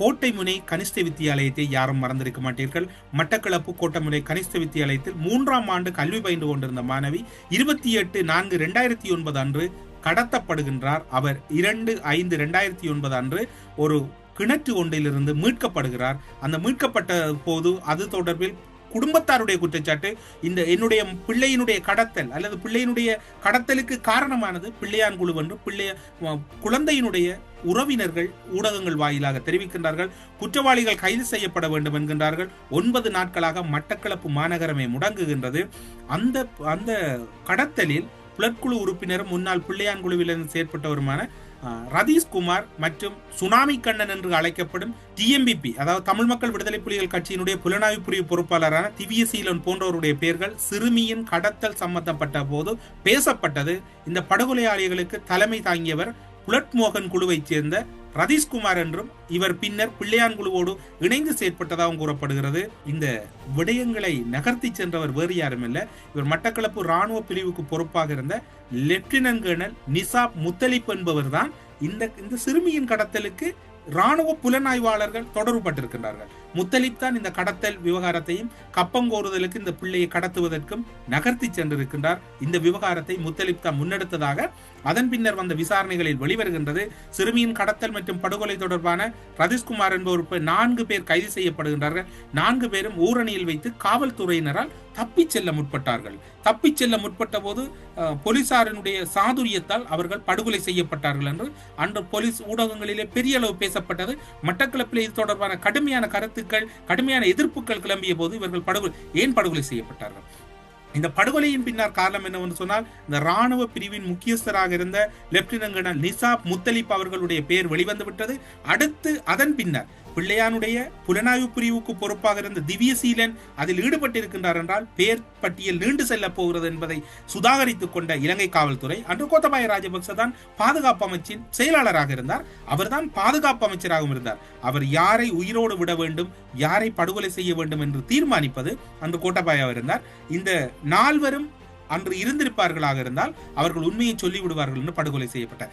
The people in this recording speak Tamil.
கோட்டை முனை கனிஷ்ட வித்தியாலயத்தை யாரும் மறந்திருக்க மாட்டீர்கள். மட்டக்களப்பு கோட்டை முனை கனிஷ்ட வித்தியாலயத்தில் மூன்றாம் ஆண்டு கல்வி பயின்று கொண்டிருந்த மாணவி இருபத்தி எட்டு நான்கு இரண்டாயிரத்தி ஒன்பது அன்று கடத்தப்படுகின்றார். அவர் இரண்டு ஐந்து இரண்டாயிரத்தி ஒன்பது அன்று ஒரு கிணற்று ஒன்றிலிருந்து மீட்கப்படுகிறார். அந்த மீட்கப்பட்ட போது அது தொடர்பில் குடும்பத்தாருடைய குற்றச்சாட்டு இந்த என்னுடைய பிள்ளையினுடைய கடத்தல் அல்லது பிள்ளையினுடைய கடத்தலுக்கு காரணமானது பிள்ளையான் குழு என்று பிள்ளைய குழந்தையினுடைய உறவினர்கள் ஊடகங்கள் வாயிலாக தெரிவிக்கின்றார்கள். குற்றவாளிகள் கைது செய்யப்பட வேண்டும் என்கின்றார்கள். ஒன்பது நாட்களாக மட்டக்களப்பு மாநகரமே முடங்குகின்றது. அந்த அந்த கடத்தலில் புலற்குழு உறுப்பினரும் முன்னாள் பிள்ளையான் குழுவிலிருந்து செயற்பட்டவருமான ரதீஷ்குமார் மற்றும் சுனாமி கண்ணன் என்று அழைக்கப்படும் டிஎம்பிபி அதாவது தமிழ் மக்கள் விடுதலை புலிகள் கட்சியினுடைய புலனாய்வு பிரிவு பொறுப்பாளரான திவ்யசீலன் போன்றவருடைய பெயர்கள் சிறுமியின் கடத்தல் சம்பந்தப்பட்ட போது பேசப்பட்டது. இந்த படுகொலையாளிகளுக்கு தலைமை தாங்கியவர் குலட்மோகன் குழுவைச் சேர்ந்த ரதீஷ்குமார் என்றும் இவர் பின்னர் பிள்ளையான் குழுவோடு இணைந்து செயற்பட்டதாகவும் கூறப்படுகிறது. இந்த விடயங்களை நகர்த்தி சென்றவர் வேறு யாரும் இல்ல இவர் மட்டக்களப்பு ராணுவ பிரிவுக்கு பொறுப்பாக இருந்த லெப்டினன்ட் கேர்னல் நிசாப் முத்தலிப் என்பவர் தான் இந்த இந்த சிறுமியின் கடத்தலுக்கு ராணுவ புலனாய்வாளர்கள் தொடர்புபட்டிருக்கின்றார்கள் முத்தலிப் தான் இந்த கடத்தல் விவகாரத்தையும் கப்பங்கோருதலுக்கு இந்த பிள்ளையை கடத்துவதற்கும் நகர்த்தி சென்றிருக்கின்றார். இந்த விவகாரத்தை முத்தலிப் தான் முன்னெடுத்ததாக அதன் பின்னர் வந்த விசாரணைகளில் வெளிவருகின்றது. சிறுமியின் கடத்தல் மற்றும் படுகொலை தொடர்பான ரதீஷ்குமார் என்பவர் நான்கு பேர் கைது செய்யப்படுகின்றார்கள். நான்கு பேரும் ஊரணியில் வைத்து காவல்துறையினரால் தப்பிச் செல்ல முற்பட்டார்கள். தப்பிச் செல்ல முற்பட்ட போது அஹ், போலீசாரினுடைய சாதுரியத்தால் அவர்கள் படுகொலை செய்யப்பட்டார்கள் என்று அன்று போலீஸ் ஊடகங்களிலே பெரிய அளவு பேசப்பட்டது. மட்டக்களப்பில் இது தொடர்பான கடுமையான கருத்து கருத்துக்கள் கடுமையான எதிர்ப்புகள் கிளம்பிய போது இவர்கள் படுகொலை ஏன் படுகொலை செய்யப்பட்டார்கள்? இந்த படுகொலையின் பின்னர் காரணம் என்னவென்று சொன்னால் இந்த ராணுவ பிரிவின் முக்கியஸ்தராக இருந்த லெப்டினன்ட் கர்னல் நிசாப் முத்தலிப் அவர்களுடைய பெயர் வெளிவந்து விட்டது. அடுத்து அதன் பின்னர் பிள்ளையானுடைய புலனாய்வு பிரிவுக்கு பொறுப்பாக இருந்த திவ்யசீலன் அதில் ஈடுபட்டிருக்கின்றார் என்றால் பெயர் பட்டியல் நீண்டு செல்ல போகிறது என்பதை சுதாகரித்துக் கொண்ட இலங்கை காவல்துறை அன்று கோத்தபாய ராஜபக்ச தான் பாதுகாப்பு அமைச்சின் செயலாளராக இருந்தார். அவர்தான் பாதுகாப்பு அமைச்சராகவும் இருந்தார். அவர் யாரை உயிரோடு விட வேண்டும் யாரை படுகொலை செய்ய வேண்டும் என்று தீர்மானிப்பது அன்று கோட்டபாயா இருந்தார். இந்த நால்வரும் அன்று இருந்திருப்பார்களாக இருந்தால் அவர்கள் உண்மையை சொல்லி விடுவார்கள் என்று படுகொலை செய்யப்பட்ட.